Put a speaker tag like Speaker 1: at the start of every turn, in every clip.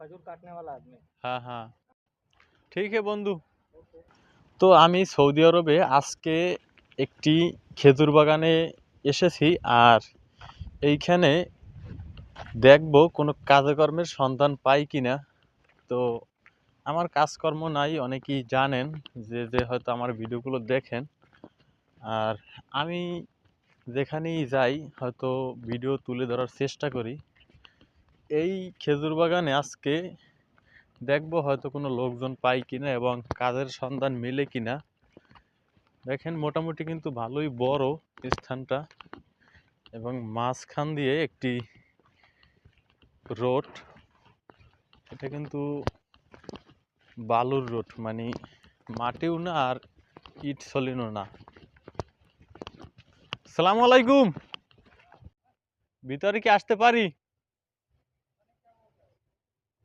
Speaker 1: खजूर काटने वाला आदमी
Speaker 2: হ্যাঁ হ্যাঁ ঠিক আছে বন্ধু তো আমি সৌদি আরবে আজকে একটি খেজুর বাগানে এসেছি আর এইখানে দেখব কোনো কাজকর্মের সন্ধান পাই কিনা তো আমার কাজকর্ম নাই অনেকেই জানেন যে যে হয়তো আমার ভিডিওগুলো দেখেন আর আমি যেখানেই যাই হয়তো ভিডিও তুলে ধরার চেষ্টা করি এই খেজুর বাগানে আজকে দেখব হয়তো কোনো লোকজন পাই কিনা এবং কাজের সন্ধান মেলে কিনা। দেখেন মোটামুটি কিন্তু ভালোই বড় স্থানটা এবং মাঝখান দিয়ে একটি রোড। এটা কিন্তু বালুর রোড মানে মাটিও না আর ইট সলিনও না। সালাম আলাইকুম। ভিতরে কি আসতে পারি?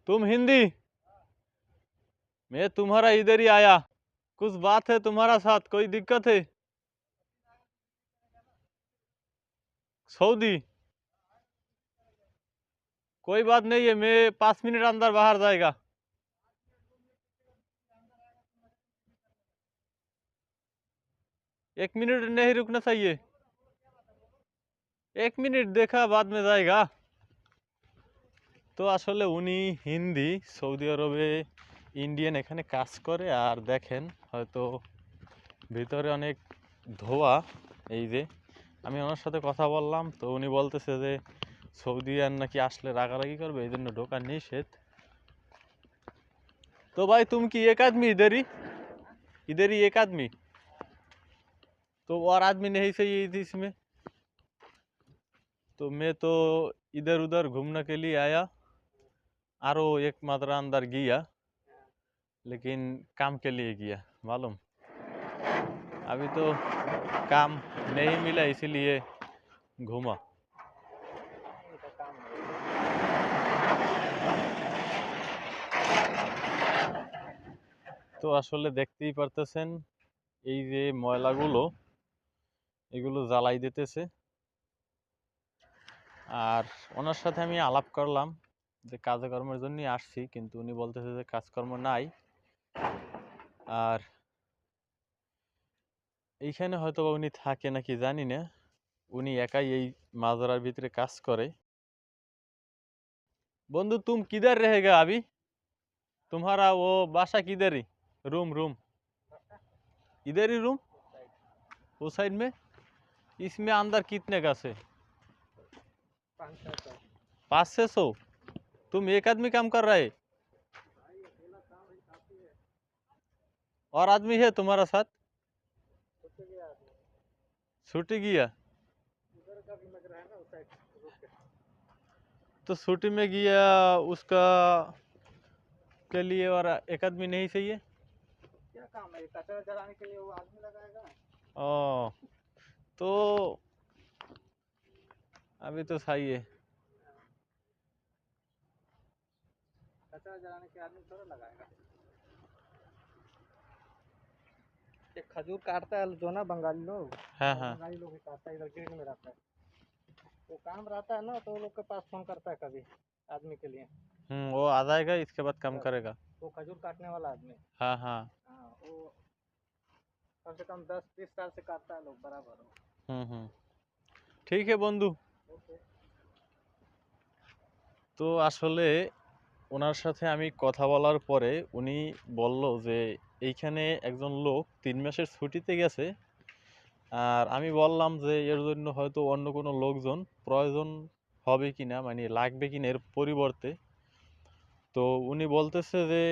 Speaker 2: तुम हिंदी? मैं तुम्हारा इधर ही आया। कुछ बात है तुम्हारा साथ, कोई दिक्कत है? सऊदी? कोई बात नहीं है, मैं पाँच मिनट अंदर बाहर जाएगा। एक मिनट नहीं रुकना चाहिए। एक मिनट देखा, बाद में जाएगा। তো আসলে উনি হিন্দি সৌদি আরবে ইন্ডিয়ান এখানে কাজ করে আর দেখেন হয়তো ভিতরে অনেক ধোয়া এই যে আমি ওনার সাথে কথা বললাম তো উনি বলতেছে যে সৌদি আর নাকি আসলে রাগারাগি করবে এই জন্য ঢোকা নিষেধ तो भाई तुम की एक आदमी इधर ही इधर ही एक आदमी तो और आदमी नहीं चाहिए थी इसमें तो मैं तो इधर उधर घूमने के लिए आया आरो एक मात्रा अंदर गया लेकिन काम के लिए गया मालूम अभी तो काम नहीं मिला इसीलिए घूमा
Speaker 1: इनका काम है
Speaker 2: তো আসলে দেখতেই পারতেছেন এই যে ময়লাগুলো এগুলো জ্বালাই দিতেছে আর ওনার সাথে আমি আলাপ করলাম যে কাজকর্মের জন্যই আসছি কিন্তু উনি বলতেছে যে কাজকর্ম নাই আর এইখানে হয়তো বা উনি থাকে নাকি জানি না উনি একাই এই মাজরার ভিতরে কাজ করে বন্ধু তুম কিধার रहेगा अभी तुम्हारा वो बासा किधर ही रूम रूम इधर ही रूम वो साइड में इसमें अंदर कितने का से
Speaker 1: पाँच छः सौ
Speaker 2: पाँच से सौ तुम एक आदमी काम कर रहा है। और आदमी है तुम्हारा साथ? छुट्टी गया तो छुट्टी में गया उसका के लिए और एक आदमी नहीं चाहिए?
Speaker 1: क्या काम है? कचरा जलाने के लिए वो आदमी लगाएगा?
Speaker 2: ओ तो अभी तो सही है।
Speaker 1: कचरा जलाने के आदमी थोड़ा लगाएगा ये खजूर काटता है जो ना बंगाली लोग
Speaker 2: हाँ हाँ
Speaker 1: बंगाली लोग ही काटता है इधर गेट में रहता है वो काम रहता है ना तो वो लोग के पास फोन करता है कभी आदमी के लिए
Speaker 2: हम्म वो आ जाएगा इसके बाद काम
Speaker 1: हाँ।
Speaker 2: करेगा
Speaker 1: वो खजूर काटने वाला आदमी
Speaker 2: हाँ हाँ
Speaker 1: हाँ वो कम से कम दस बीस साल से काटता है लोग बराबर
Speaker 2: হুম হুম ঠিক আছে বন্ধু
Speaker 1: ओके
Speaker 2: তো আসলে ওনার সাথে আমি কথা বলার পরে উনি বলল যে, এইখানে একজন লোক তিন মাসের ছুটিতে গেছে। আর আমি বললাম যে, এর জন্য হয়তো অন্য কোনো লোকজন প্রয়োজন হবে কি না মানে লাগবে কি না এর পরিবর্তে। তো উনি বলতেছে যে,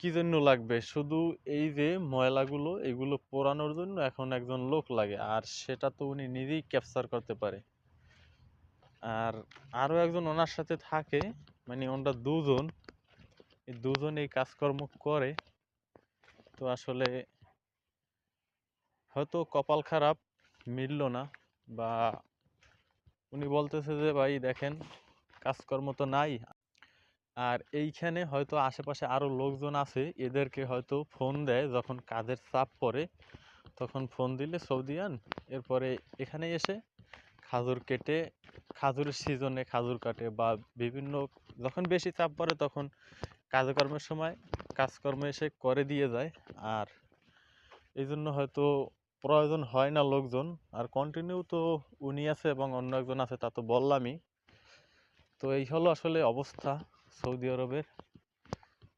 Speaker 2: কি জন্য লাগবে? শুধু এই যে ময়লাগুলো, এগুলো পোড়ানোর জন্য এখন একজন লোক লাগে। আর সেটা তো উনি নিজেই ক্যাপচার করতে পারে। আর আরও একজন ওনার সাথে থাকে মানে ওনারা দুজন। এই দুজন এই কাজকর্ম করে। তো আসলে হয়তো কপাল খারাপ, মিললো না বা উনি বলতেছে যে, ভাই, দেখেন, কাজকর্ম তো নাই। আর এইখানে হয়তো আশেপাশে আরও লোকজন আছে, এদেরকে হয়তো ফোন দেয়, যখন কাজের চাপ পড়ে, তখন ফোন দিলে সৌদিয়ান এরপরে এখানে এসে খাজুর কেটে খাজুরের সিজনে খাজুর কাটে বা বিভিন্ন, যখন বেশি চাপ পড়ে তখন কাজকর্মের সময় কাজকর্ম এসে করে দিয়ে যায়। আর এই জন্য হয়তো প্রয়োজন হয় না লোকজন। আর কন্টিনিউ তো উনি আছে এবং অন্য একজন আছে, তা তো বললামই। তো এই হলো আসলে অবস্থা সৌদি আরবের।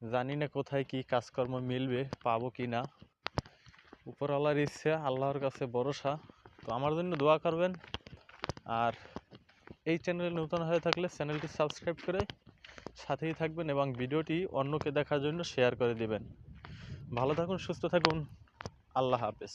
Speaker 2: জানি না কোথায় কি কাজকর্ম মিলবে, পাবো কি না। উপরওয়ালার ইচ্ছা, আল্লাহর কাছে ভরসা। তো আমার জন্য দোয়া করবেন। আর এই চ্যানেলে নতুন হয়ে থাকলে চ্যানেলটি সাবস্ক্রাইব করে সাথেই থাকবেন এবং ভিডিওটি অন্যকে দেখার জন্য শেয়ার করে দেবেন। ভালো থাকুন, সুস্থ থাকুন। আল্লাহ হাফেজ।